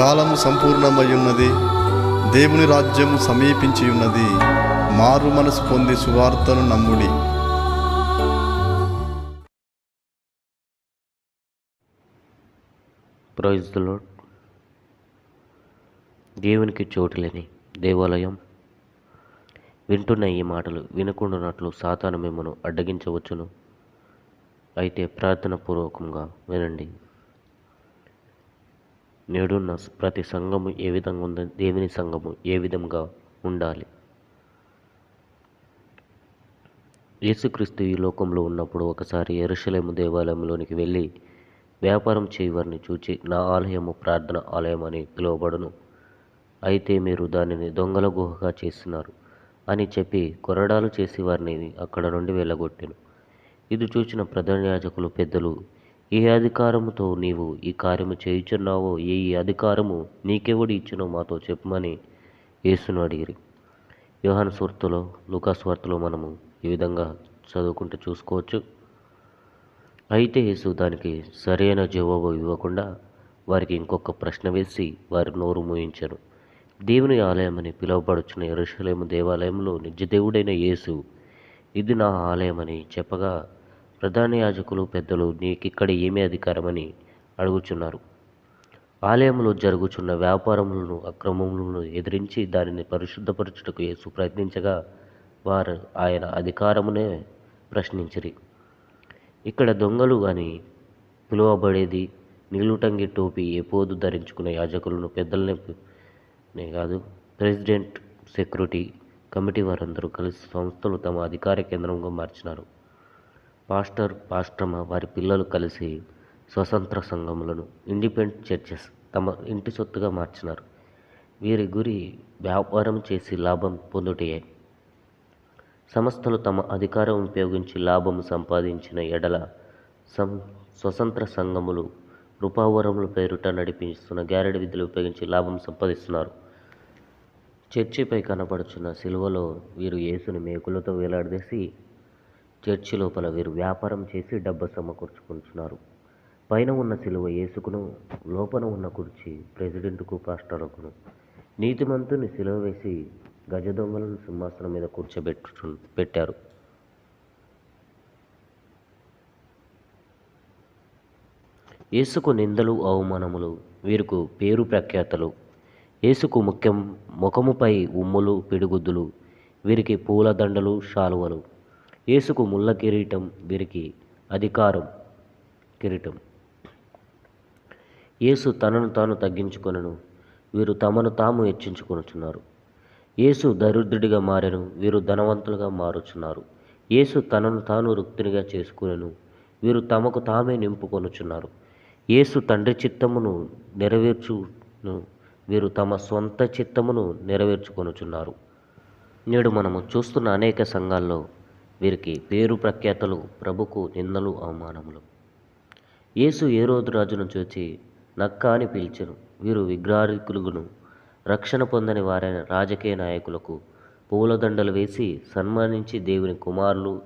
కాలము సంపూర్ణమయ్యున్నది. దేవుని రాజ్యము సమీపించి ఉన్నది మారు మనసు పొంది సువార్తను నమ్ముడి. ప్రైజ్ దేవునికి చోటు దేవునికి చోటులేని దేవాలయం. వింటున్న ఈ మాటలు వినకుండానట్లు సాతాను మిమ్మను అడ్డగించవచ్చును. అయితే ప్రార్థన పూర్వకంగా వినండి. నేడున్న ప్రతి సంఘము ఏ విధంగా ఉంది దేవుని సంఘము ఏ విధంగా ఉండాలి? యేసుక్రీస్తు ఈ లోకంలో ఉన్నప్పుడు ఒకసారి ఎరుషలేము దేవాలయంలోనికి వెళ్ళి వ్యాపారం చేయవారిని చూచి నా ఆలయము ప్రార్థన ఆలయం అని పిలువబడును. అయితే మీరు దానిని దొంగల గుహగా చేస్తున్నారు అని చెప్పి కొరడాలు చేసి వారిని అక్కడ నుండి వెళ్ళగొట్టెను. ఇది చూసిన ప్రధాన యాజకులు పెద్దలు ఏ అధికారముతో నీవు ఈ కార్యము చేయుచున్నావో ఏ ఈ అధికారము నీకెవడు ఇచ్చినో మాతో చెప్పమని యేసును అడిగిరి. యోహాను స్వార్తలో లూకాస్ వార్తలో మనము ఈ విధంగా చదువుకుంటూ చూసుకోవచ్చు. అయితే యేసు దానికి సరైన జవాబు ఇవ్వకుండా వారికి ఇంకొక ప్రశ్న వేసి వారి నోరు మూయించారు దేవుని ఆలయమని పిలువబడుచున్న ఎరుషలేము దేవాలయంలో నిజదేవుడైన యేసు ఇది నా ఆలయమని చెప్పగా ప్రధాన యాజకులు పెద్దలు నీకిక్కడ ఏమి అధికారమని అడుగుచున్నారు. ఆలయంలో జరుగుచున్న వ్యాపారములను అక్రమములను ఎదిరించి దానిని పరిశుద్ధపరచుటకు యేసు ప్రయత్నించగా వారు ఆయన అధికారమునే ప్రశ్నించిరి. ఇక్కడ దొంగలు అని పిలువబడేది నీలుటంగి టోపీ ఎపోదు ధరించుకునే యాజకులను పెద్దలనే నే కాదు ప్రెసిడెంట్ సెక్యూరిటీ కమిటీ వారందరూ కలిసి సంస్థలు తమ అధికార కేంద్రంగా మార్చినారు. పాస్టర్ పాస్ట్రమ వారి పిల్లలు కలిసి స్వతంత్ర సంఘములను ఇండిపెండెంట్ చర్చెస్ తమ ఇంటి సొత్తుగా మార్చినారు. వీరి గురి వ్యాపారం చేసి లాభం పొందుటయే సంస్థలు తమ అధికారం ఉపయోగించి లాభం సంపాదించిన ఎడల సం స్వతంత్ర సంఘములు రూపావరముల పేరుట నడిపిస్తున్న గ్యారెడ్ విధులు ఉపయోగించి లాభం సంపాదిస్తున్నారు. చర్చిపై కనపడుచున్న సిలువలో వీరు యేసుని మేకులతో వేలాడదీసి చర్చి లోపల వీరు వ్యాపారం చేసి డబ్బు సమకూర్చుకుంటున్నారు. పైన ఉన్న సిలువ యేసుకును లోపల ఉన్న కుర్చీ ప్రెసిడెంట్కు పాస్టర్కును. నీతిమంతుని సిలువ వేసి గజ దొంగలను సింహాసనం మీద కూర్చోబెట్టు పెట్టారు. యేసుకు నిందలు అవమానములు వీరికి పేరు ప్రఖ్యాతలు యేసుకు ముఖ్యం ముఖముపై ఉమ్ములు పిడిగుద్దులు వీరికి పూలదండలు శాలువలు యేసుకు ముళ్ళ కిరీటం వీరికి అధికారం కిరీటం. యేసు తనను తాను తగ్గించుకొనను వీరు తమను తాము హెచ్చించుకొనుచున్నారు. యేసు దరిద్రుడిగా మారెను వీరు ధనవంతులుగా మారుచున్నారు. యేసు తనను తాను రుక్తినిగా చేసుకునేను వీరు తమకు తామే నింపుకొనుచున్నారు. యేసు తండ్రి చిత్తమును నెరవేర్చును వీరు తమ సొంత చిత్తమును నెరవేర్చుకొనుచున్నారు. నేడు మనము చూస్తున్న అనేక సంఘాల్లో వీరికి పేరు ప్రఖ్యాతలు ప్రభుకు నిందలు అవమానములు. యేసు ఏ రోజు రాజును చూచి నక్క అని పిలిచెను. వీరు విగ్రహారికులుగును రక్షణ పొందని వారైన రాజకీయ నాయకులకు పూలదండలు వేసి సన్మానించి దేవుని కుమారులు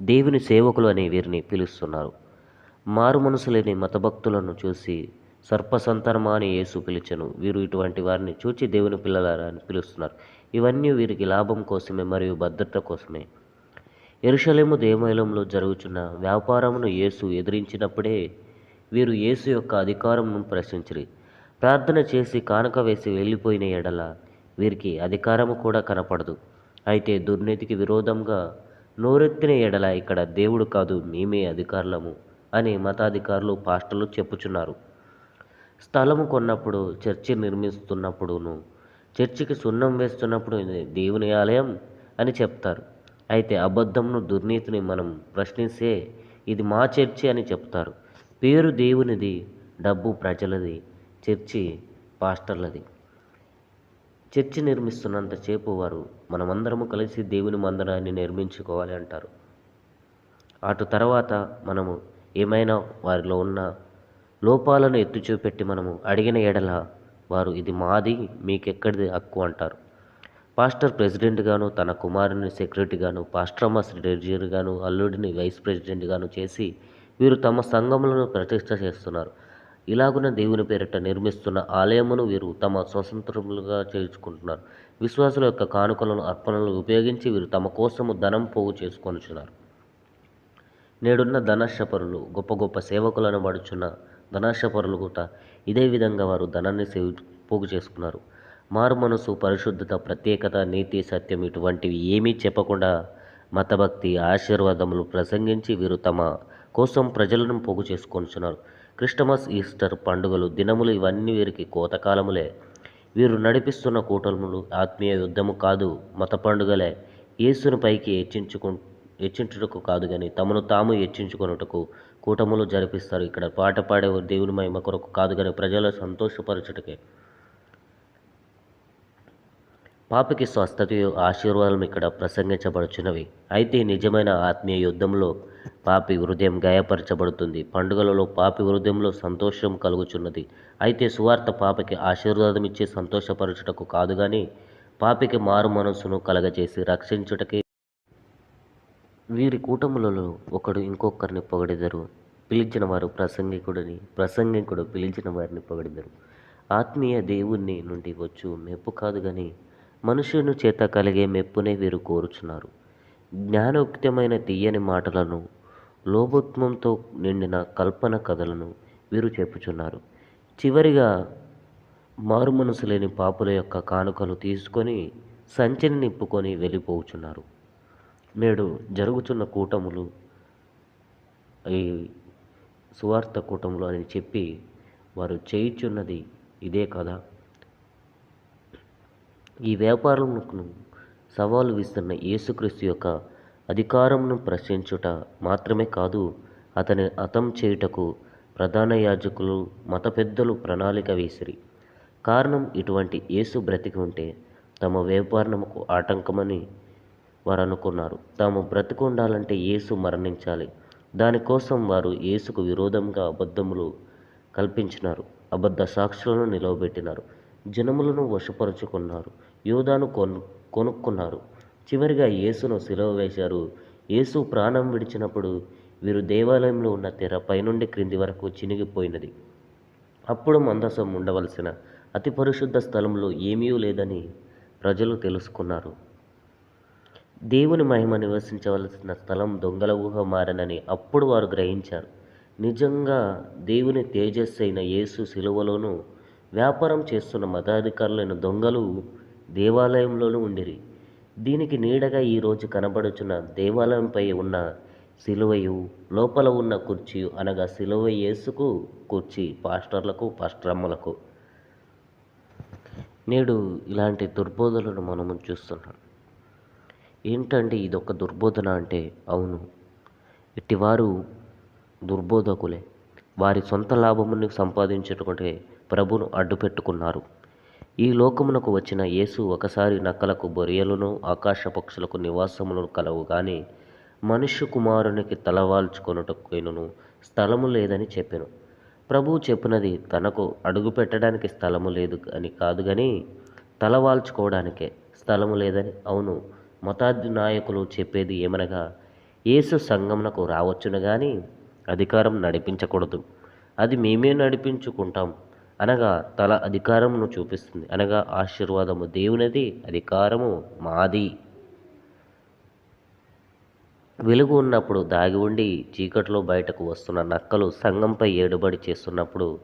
దేవుని సేవకులు అని వీరిని పిలుస్తున్నారు. మారు మనసు లేని మతభక్తులను చూసి సర్పసంతరమా అని యేసు పిలిచెను. వీరు ఇటువంటి వారిని చూచి దేవుని పిల్లలారా అని పిలుస్తున్నారు. ఇవన్నీ వీరికి లాభం కోసమే మరియు భద్రత కోసమే. ఎరుషలేము దేవాలయంలో జరుగుచున్న వ్యాపారమును యేసు ఎదిరించినప్పుడే వీరు యేసు యొక్క అధికారమును ప్రశ్నించిరి. ప్రార్థన చేసి కానుక వేసి వెళ్ళిపోయిన ఎడల వీరికి అధికారము కూడా కనపడదు. అయితే దుర్నీతికి విరోధంగా నోరెత్తిన ఎడల ఇక్కడ దేవుడు కాదు మేమే అధికారులము అని మతాధికారులు పాస్టర్లు చెప్పుచున్నారు. స్థలము కొన్నప్పుడు చర్చి నిర్మిస్తున్నప్పుడును చర్చికి సున్నం వేస్తున్నప్పుడు దేవుని ఆలయం అని చెప్తారు. అయితే అబద్ధంను దుర్నీతిని మనం ప్రశ్నిస్తే ఇది మా చర్చి అని చెప్తారు. పేరు దేవునిది డబ్బు ప్రజలది చర్చి పాస్టర్లది. చర్చి నిర్మిస్తున్నంతసేపు వారు మనమందరము కలిసి దేవుని మందిరాన్ని నిర్మించుకోవాలి అంటారు. అటు తర్వాత మనము ఏమైనా వారిలో ఉన్న లోపాలను ఎత్తి చూపెట్టి మనము అడిగిన ఎడల వారు ఇది మాది మీకెక్కడిది హక్కు? అంటారు. పాస్టర్ ప్రెసిడెంట్గాను తన కుమారుని సెక్రటరీగాను పాస్టర్మ గాను అల్లుడిని వైస్ ప్రెసిడెంట్గాను చేసి వీరు తమ సంఘములను ప్రతిష్ట చేస్తున్నారు. ఇలాగున దేవుని పేరిట నిర్మిస్తున్న ఆలయమును వీరు తమ స్వతంత్రములుగా చేర్చుకుంటున్నారు విశ్వాసుల యొక్క కానుకలను అర్పణలు ఉపయోగించి వీరు తమ కోసము ధనం పోగు చేసుకొనుచున్నారు. నేడున్న ధనాశపరులు గొప్ప గొప్ప సేవకులను పడుచున్న ధనాశపరులు కూడా ఇదే విధంగా వారు ధనాన్ని సేవ పోగు చేసుకున్నారు. మారు మనసు పరిశుద్ధత ప్రత్యేకత నీతి సత్యం ఇటువంటివి ఏమీ చెప్పకుండా మతభక్తి ఆశీర్వాదములు ప్రసంగించి వీరు తమ కోసం ప్రజలను పోగు చేసుకొనుచున్నారు. క్రిస్టమస్ ఈస్టర్ పండుగలు దినములు ఇవన్నీ వీరికి కోతకాలములే. వీరు నడిపిస్తున్న కూటములు ఆత్మీయ యుద్ధము కాదు మత పండుగలే. యేసును పైకి హెచ్చించుకు హెచ్చించుటకు కాదు కానీ తమను తాము హెచ్చించుకున్నటకు కూటములు జరిపిస్తారు. ఇక్కడ పాట పాడే దేవుని మహిమ కొరకు కాదు కానీ ప్రజల సంతోషపరచుటకే. పాపకి స్వస్థతయు ఆశీర్వాదం ఇక్కడ ప్రసంగించబడుచున్నవి. అయితే నిజమైన ఆత్మీయ యుద్ధంలో పాపి హృదయం గాయపరచబడుతుంది. పండుగలలో పాపి హృదయంలో సంతోషం కలుగుచున్నది. అయితే సువార్త పాపకి ఆశీర్వాదం ఇచ్చి సంతోషపరచుటకు కాదు కానీ పాపికి మారు మనస్సును కలగజేసి రక్షించుటకే. వీరి కూటములలో ఒకడు ఇంకొకరిని పొగడెదరు పిలిచిన వారు ప్రసంగికుడిని ప్రసంగికుడు పిలిచిన వారిని పొగడెదరు. ఆత్మీయ దేవుని నుండి వచ్చు మెప్పు కాదు కానీ మనుషుని చేత కలిగే మెప్పునే వీరు కోరుచున్నారు. జ్ఞానోక్తమైన తీయని మాటలను లోభత్వంతో నిండిన కల్పన కథలను వీరు చెప్పుచున్నారు. చివరిగా మారు మనసు లేని పాపుల యొక్క కానుకలు తీసుకొని సంచిని నింపుకొని వెళ్ళిపోవుచున్నారు. నేడు జరుగుతున్న కూటములు ఈ సువార్త కూటములు అని చెప్పి వారు చేయుచున్నది ఇదే కదా ఈ వ్యాపారములకు సవాలు విస్తున్న యేసుక్రీస్తు యొక్క అధికారమును ప్రశ్నించుట మాత్రమే కాదు అతని అతం చేయుటకు ప్రధాన యాజకులు మత పెద్దలు ప్రణాళిక వేసిరి. కారణం ఇటువంటి యేసు బ్రతికి ఉంటే తమ వ్యాపారముకు ఆటంకమని వారు అనుకున్నారు తాము బ్రతికి ఉండాలంటే యేసు మరణించాలి. దానికోసం వారు యేసుకు విరోధంగా అబద్ధములు కల్పించినారు అబద్ధ సాక్షులను నిలవబెట్టినారు. జనములను వశపరుచుకున్నారు. యోధాను కొను కొనుక్కున్నారు. చివరిగా యేసును సిలువ వేశారు. యేసు ప్రాణం విడిచినప్పుడు వీరు దేవాలయంలో ఉన్న తెర పైనుండి క్రింది వరకు చినిగిపోయినది. అప్పుడు మందసం ఉండవలసిన అతి పరిశుద్ధ స్థలంలో ఏమీ లేదని ప్రజలు తెలుసుకున్నారు. దేవుని మహిమ నివసించవలసిన స్థలం దొంగల ఊహ మారనని అప్పుడు వారు గ్రహించారు. నిజంగా దేవుని తేజస్సు అయిన యేసు సిలువలోను వ్యాపారం చేస్తున్న మతాధికారులైన దొంగలు దేవాలయంలోనూ ఉండిరి. దీనికి నీడగా ఈరోజు కనబడుచున్న దేవాలయంపై ఉన్న సిలువయు లోపల ఉన్న కుర్చీ అనగా సిలువ యేసుకు కుర్చీ పాస్టర్లకు పాస్టరమ్మలకు. నేడు ఇలాంటి దుర్బోధనను మనము చూస్తున్నాం. ఏంటంటే ఇది ఒక దుర్బోధన అంటే అవును. ఇట్టివారు దుర్బోధకులే. వారి సొంత లాభముని సంపాదించుకుంటే ప్రభును అడ్డుపెట్టుకున్నారు. ఈ లోకమునకు వచ్చిన యేసు ఒకసారి నక్కలకు బొరియలను ఆకాశ పక్షులకు నివాసములను కలవు కానీ మనుష్య కుమారునికి తలవాల్చుకొనుటకును స్థలము లేదని చెప్పెను. ప్రభువు చెప్పినది తనకు అడుగు పెట్టడానికి స్థలము లేదు అని కాదు కానీ తలవాల్చుకోవడానికే స్థలము లేదని అవును. మతాది నాయకులు చెప్పేది ఏమనగా యేసు సంగమునకు రావచ్చును కానీ అధికారం నడిపించకూడదు. అది మేమే నడిపించుకుంటాం. అనగా తల అధికారమును చూపిస్తుంది. అనగా ఆశీర్వాదము దేవునిది అధికారము మాది. వెలుగు ఉన్నప్పుడు దాగి ఉండి చీకట్లో బయటకు వస్తున్న నక్కలు సంఘంపై ఏడుబడి చేస్తున్నప్పుడు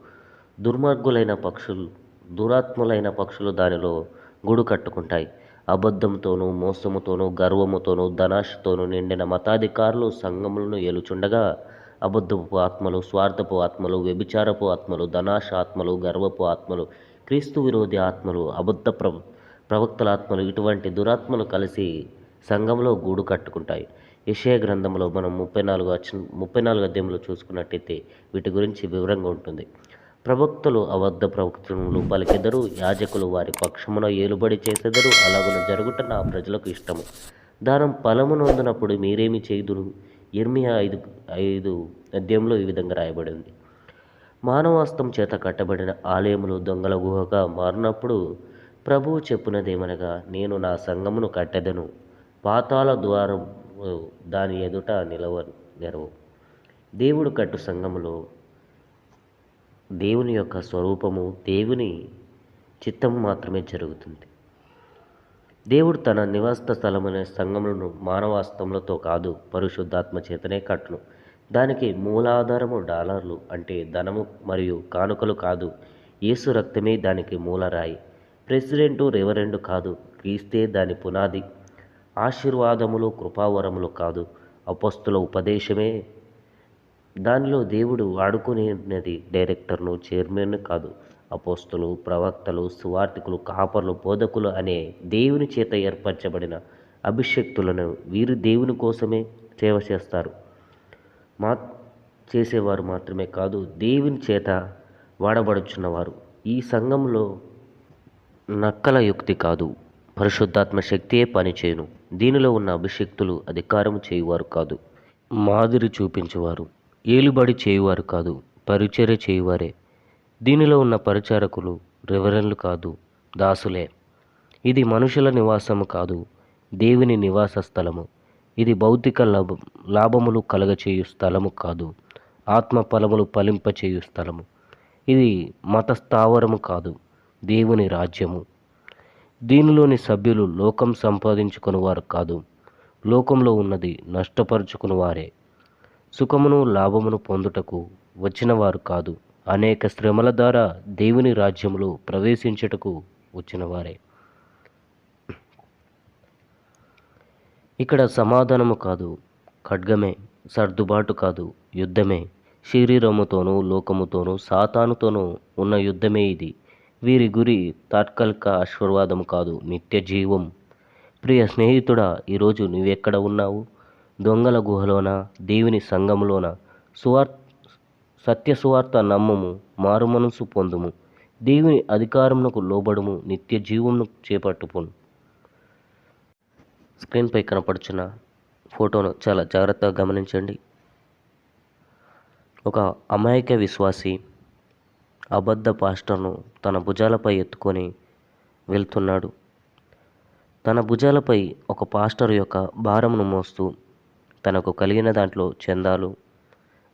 దుర్మార్గులైన పక్షులు దురాత్ములైన పక్షులు దానిలో గూడు కట్టుకుంటాయి. అబద్ధంతోనూ మోసముతోనూ గర్వముతోనూ ధనాశతోనూ నిండిన మతాధికారులు సంఘములను ఏలుచుండగా అబద్ధపు ఆత్మలు స్వార్థపు ఆత్మలు వ్యభిచారపు ఆత్మలు ధనాశ ఆత్మలు గర్వపు ఆత్మలు క్రీస్తు విరోధి ఆత్మలు అబద్ధ ప్ర ప్రవక్తల ఆత్మలు ఇటువంటి దురాత్మలు కలిసి సంఘంలో గూడు కట్టుకుంటాయి. యెషయా గ్రంథంలో మనం ముప్పై నాలుగు వచ్చిన ముప్పై నాలుగు అధ్యాయంలో చూసుకున్నట్టయితే వీటి గురించి వివరంగా ఉంటుంది. ప్రవక్తలు అబద్ధ ప్రవక్తలు పలికెదరు యాజకులు వారి పక్షమున ఏలుబడి చేసెదరు అలాగున జరుగుట నా ప్రజలకు ఇష్టము. దానం ఫలము నొందినప్పుడు మీరేమి చేయుదురు? ఇర్మియా ఐదు ఐదు అధ్యాయంలో ఈ విధంగా రాయబడింది మానవాస్తం చేత కట్టబడిన ఆలయములు దొంగల గుహగా మారినప్పుడు ప్రభువు చెప్పునదేమనగా నేను నా సంఘమును కట్టెదను పాతాల ద్వారం దాని ఎదుట నిలవ నెరవు. దేవుడు కట్టు సంఘములో దేవుని యొక్క స్వరూపము దేవుని చిత్తము మాత్రమే జరుగుతుంది. దేవుడు తన నివాస స్థలమైన సంఘములను మానవాస్తములతో కాదు పరిశుద్ధాత్మ చేతనే కట్టును. దానికి మూలాధారము డాలర్లు అంటే ధనము మరియు కానుకలు కాదు యేసు రక్తమే దానికి మూలరాయి. ప్రెసిడెంటు రెవరెండు కాదు క్రీస్తే దాని పునాది. ఆశీర్వాదములు కృపావరములు కాదు అపస్తుల ఉపదేశమే. దానిలో దేవుడు వాడుకునేది డైరెక్టర్ను చైర్మన్ కాదు అపోస్తులు ప్రవక్తలు సువార్థికులు కాపర్లు బోధకులు అనే దేవుని చేత ఏర్పరచబడిన అభిషక్తులను వీరు దేవుని కోసమే సేవ చేస్తారు. మా చేసేవారు మాత్రమే కాదు దేవుని చేత వాడబడుచున్నవారు. ఈ సంఘంలో నక్కల యుక్తి కాదు పరిశుద్ధాత్మ శక్తియే పనిచేయను. దీనిలో ఉన్న అభిషక్తులు అధికారం చేయువారు కాదు మాదిరి చూపించేవారు. ఏలుబడి చేయువారు కాదు పరిచర్య చేయువారే. దీనిలో ఉన్న పరిచారకులు రెవరెన్లు కాదు దాసులే. ఇది మనుషుల నివాసము కాదు దేవుని నివాస స్థలము. ఇది భౌతిక లాభ లాభములు కలగచేయు స్థలము కాదు ఆత్మ ఫలములు ఫలింపచేయు స్థలము. ఇది మత స్థావరము కాదు దేవుని రాజ్యము. దీనిలోని సభ్యులు లోకం సంపాదించుకునేవారు కాదు లోకంలో ఉన్నది నష్టపరుచుకుని వారే సుఖమును లాభమును పొందుటకు వచ్చినవారు కాదు అనేక శ్రమల ద్వారా దేవుని రాజ్యములో ప్రవేశించుటకు వచ్చినవారే. ఇక్కడ సమాధానము కాదు ఖడ్గమే సర్దుబాటు కాదు యుద్ధమే. శరీరముతోనూ లోకముతోనూ సాతానుతోనూ ఉన్న యుద్ధమే ఇది. వీరి గురి తాత్కాలిక ఆశీర్వాదం కాదు నిత్య జీవం. ప్రియ స్నేహితుడా ఈరోజు నువ్వెక్కడ ఉన్నావు? దొంగల గుహలోన? దేవుని సంఘములోన? సువార్ సత్య సువార్త నమ్మము మారు మనసు పొందుము. దేవుని అధికారమునకు లోబడుము నిత్య జీవమును చేపట్టుకును. స్క్రీన్పై కనపడుచున్న ఫోటోను చాలా జాగ్రత్తగా గమనించండి. ఒక అమాయక విశ్వాసి అబద్ధ పాస్టర్ను తన భుజాలపై ఎత్తుకొని వెళ్తున్నాడు. తన భుజాలపై ఒక పాస్టర్ యొక్క భారమును మోస్తూ తనకు కలిగిన దాంట్లో చందాలు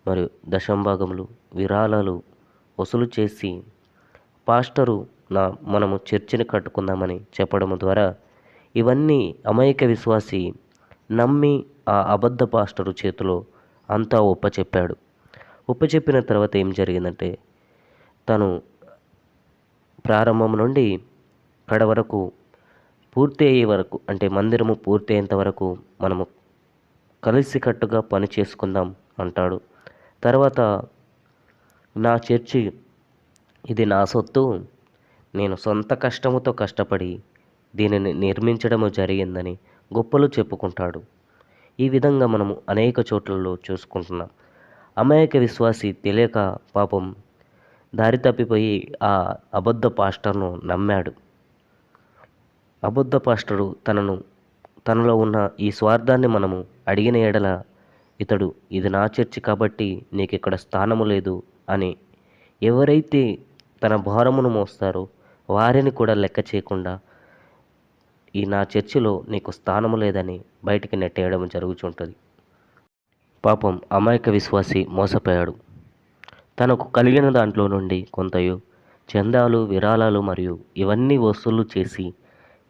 మరియు దశంభాగములు విరాళాలు వసూలు చేసి పాస్టరు నా మనము చర్చిని కట్టుకుందామని చెప్పడం ద్వారా ఇవన్నీ అమాయక విశ్వాసి నమ్మి ఆ అబద్ధ పాస్టరు చేతిలో అంతా ఒప్పచెప్పాడు. ఒప్పచెప్పిన తర్వాత ఏం జరిగిందంటే తను ప్రారంభం నుండి కడ వరకు పూర్తి అయ్యే వరకు అంటే మందిరము పూర్తి అయ్యేంత వరకు మనము కలిసికట్టుగా పని చేసుకుందాం అంటాడు. తర్వాత నా చర్చి ఇది నా సొత్తు. నేను సొంత కష్టముతో కష్టపడి దీనిని నిర్మించడము జరిగిందని గొప్పలు చెప్పుకుంటాడు. ఈ విధంగా మనము అనేక చోట్లలో చూసుకుంటున్నాం. అమాయక విశ్వాసి తెలియక పాపం దారి తప్పిపోయి ఆ అబద్ధ పాస్టర్ను నమ్మాడు. అబద్ధ పాస్టరు తనను తనలో ఉన్న ఈ స్వార్థాన్ని మనము అడిగిన ఎడల ఇతడు ఇది నా చర్చి కాబట్టి నీకు ఇక్కడ స్థానము లేదు అని. ఎవరైతే తన భారమును మోస్తారో వారిని కూడా లెక్క చేయకుండా ఈ నా చర్చిలో నీకు స్థానము లేదని బయటికి నెట్టేయడం జరుగుతుంటుంది పాపం అమాయక విశ్వాసి మోసపోయాడు. తనకు కలిగిన దాంట్లో నుండి కొంతయు చందాలు విరాళాలు మరియు ఇవన్నీ వసూలు చేసి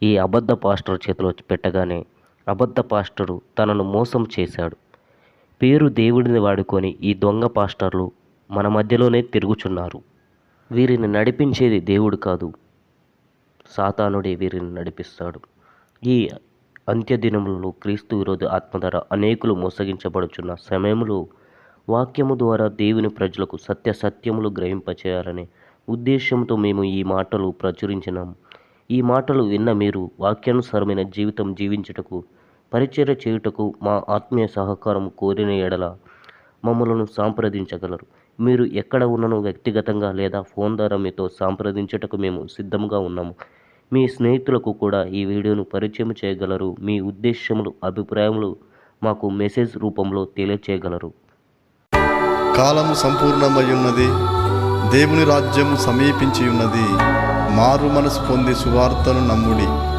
ఈ అబద్ధ పాస్టర్ చేతిలో పెట్టగానే అబద్ధ పాస్టరు తనను మోసం చేశాడు. పేరు దేవుడిని వాడుకొని ఈ దొంగ పాస్టర్లు మన మధ్యలోనే తిరుగుచున్నారు. వీరిని నడిపించేది దేవుడు కాదు. సాతానుడే వీరిని నడిపిస్తాడు. ఈ అంత్యదినములలో క్రీస్తు విరోధి ఆత్మ ద్వారా అనేకులు మోసగించబడుచున్న సమయంలో వాక్యము ద్వారా దేవుని ప్రజలకు సత్య సత్యములు గ్రహింపచేయాలనే ఉద్దేశంతో మేము ఈ మాటలు ప్రచురించినాము ఈ మాటలు విన్న మీరు వాక్యానుసారమైన జీవితం జీవించుటకు పరిచర్య చేయుటకు మా ఆత్మీయ సహకారం కోరిన ఎడల మమ్మలను సంప్రదించగలరు. మీరు ఎక్కడ ఉన్నను వ్యక్తిగతంగా లేదా ఫోన్ ద్వారా మీతో సంప్రదించుటకు మేము సిద్ధంగా ఉన్నాము. మీ స్నేహితులకు కూడా ఈ వీడియోను పరిచయం చేయగలరు. మీ ఉద్దేశములు అభిప్రాయములు మాకు మెసేజ్ రూపంలో తెలియచేయగలరు. కాలము సంపూర్ణమై ఉన్నది దేవుని రాజ్యము సమీపించి ఉన్నది మారు మనసు పొంది సువార్తను నమ్ముడి.